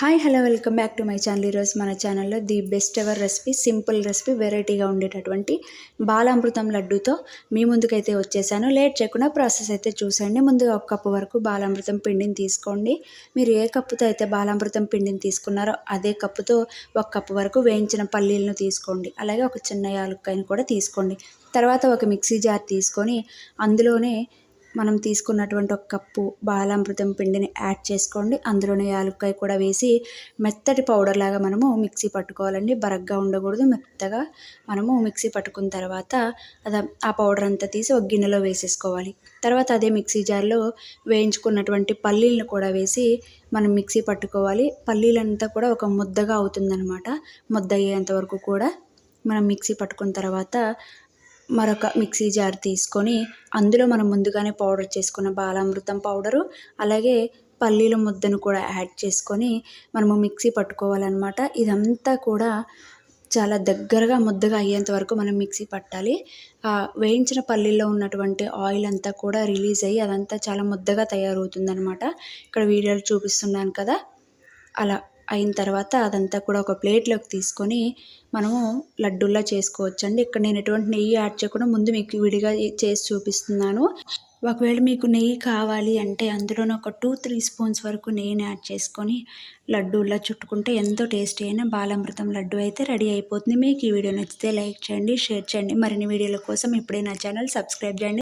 Hi hello welcome back to my channel ఈరోజు మన ఛానల్లో the best ever recipe simple recipe వెరైటీగా ఉండేటటువంటి బాలామృతం లడ్డూతో మీ ముందుకైతే వచ్చేసాను. లేట్ చేయకుండా ప్రాసెస్ అయితే చూసండి ముందుగా ఒక కప్పు వరకు బాలామృతం పిండిని తీసుకోండి. మీరు ఏ కప్పుతో అయితే బాలామృతం పిండిని తీసుకున్నారో అదే కప్పుతో ఒక కప్పు వరకు వేయించిన పల్లీలను తీసుకోండి. అలాగే ఒక చిన్న యాలక్కాయని కూడా తీసుకోండి. తర్వాత ఒక మిక్సీ జార్ తీసుకొని అందులోనే మనం తీసుకున్నటువంటి ఒక కప్పు బాలామృతం పిండిని యాడ్ చేసుకోండి. అందులోనే యాలుక్కాయ కూడా వేసి మెత్తటి పౌడర్ లాగా మనము మిక్సీ పట్టుకోవాలండి. బరగ్గా ఉండకూడదు. మెత్తగా మనము మిక్సీ పట్టుకున్న తర్వాత అది ఆ పౌడర్ అంతా తీసి ఒక గిన్నెలో వేసేసుకోవాలి. తర్వాత అదే మిక్సీ జార్లో వేయించుకున్నటువంటి పల్లీలను కూడా వేసి మనం మిక్సీ పట్టుకోవాలి. పల్లీలంతా కూడా ఒక ముద్దగా అవుతుందన్నమాట. ముద్ద అయ్యేంత వరకు కూడా మనం మిక్సీ పట్టుకున్న తర్వాత మరొక మిక్సీ జార్ తీసుకొని అందులో మనం ముందుగానే పౌడర్ చేసుకున్న బాలామృతం పౌడరు అలాగే పల్లీల ముద్దను కూడా యాడ్ చేసుకొని మనము మిక్సీ పట్టుకోవాలన్నమాట. ఇదంతా కూడా చాలా దగ్గరగా ముద్దగా అయ్యేంత వరకు మనం మిక్సీ పట్టాలి. వేయించిన పల్లీలో ఉన్నటువంటి ఆయిల్ అంతా కూడా రిలీజ్ అయ్యి అదంతా చాలా ముద్దగా తయారవుతుందనమాట ఇక్కడ వీడియోలు చూపిస్తున్నాను కదా. అలా అయిన తర్వాత అదంతా కూడా ఒక ప్లేట్లోకి తీసుకొని మనము లడ్డూల్లా చేసుకోవచ్చండి. ఇక్కడ నేను ఎటువంటి నెయ్యి యాడ్ చేయకుండా ముందు మీకు విడిగా చేసి చూపిస్తున్నాను. ఒకవేళ మీకు నెయ్యి కావాలి అంటే అందులోనే ఒక టూ త్రీ స్పూన్స్ వరకు నెయ్యిని యాడ్ చేసుకొని లడ్డూలా చుట్టుకుంటే ఎంతో టేస్టీ అయిన బాలామృతం లడ్డు అయితే రెడీ అయిపోతుంది. మీకు ఈ వీడియో నచ్చితే లైక్ చేయండి షేర్ చేయండి. మరిన్ని వీడియోల కోసం ఇప్పుడే నా ఛానల్ సబ్స్క్రైబ్ చేయండి.